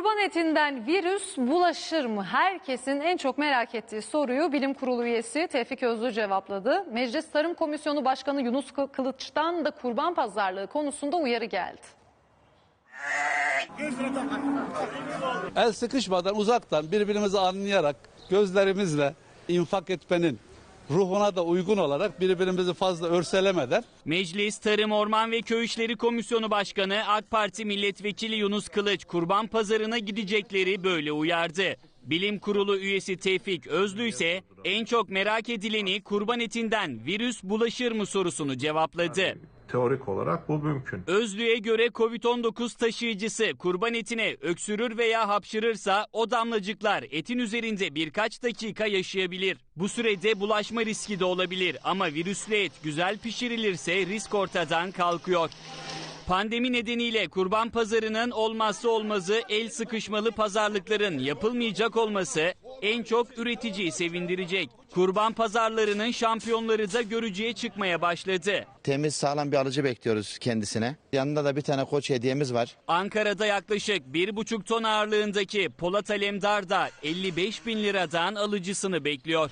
Kurban etinden virüs bulaşır mı? Herkesin en çok merak ettiği soruyu Bilim Kurulu üyesi Tevfik Özlü cevapladı. Meclis Tarım Komisyonu Başkanı Yunus Kılıç'tan da kurban pazarlığı konusunda uyarı geldi. El sıkışmadan uzaktan birbirimizi anlayarak gözlerimizle infak etmenin ruhuna da uygun olarak birbirimizi fazla örselemeden Meclis Tarım Orman ve Köy İşleri Komisyonu Başkanı AK Parti Milletvekili Yunus Kılıç kurban pazarına gidecekleri böyle uyardı. Bilim Kurulu üyesi Tevfik Özlü ise en çok merak edileni kurban etinden virüs bulaşır mı sorusunu cevapladı. Teorik olarak bu mümkün. Özlü'ye göre Covid-19 taşıyıcısı kurban etine öksürür veya hapşırırsa o damlacıklar etin üzerinde birkaç dakika yaşayabilir. Bu sürede bulaşma riski de olabilir ama virüslü et güzel pişirilirse risk ortadan kalkıyor. Pandemi nedeniyle kurban pazarının olmazsa olmazı el sıkışmalı pazarlıkların yapılmayacak olması en çok üreticiyi sevindirecek. Kurban pazarlarının şampiyonları da görücüye çıkmaya başladı. Temiz sağlam bir alıcı bekliyoruz kendisine. Yanında da bir tane koç hediyemiz var. Ankara'da yaklaşık 1,5 ton ağırlığındaki Polat Alemdar da 55 bin liradan alıcısını bekliyor.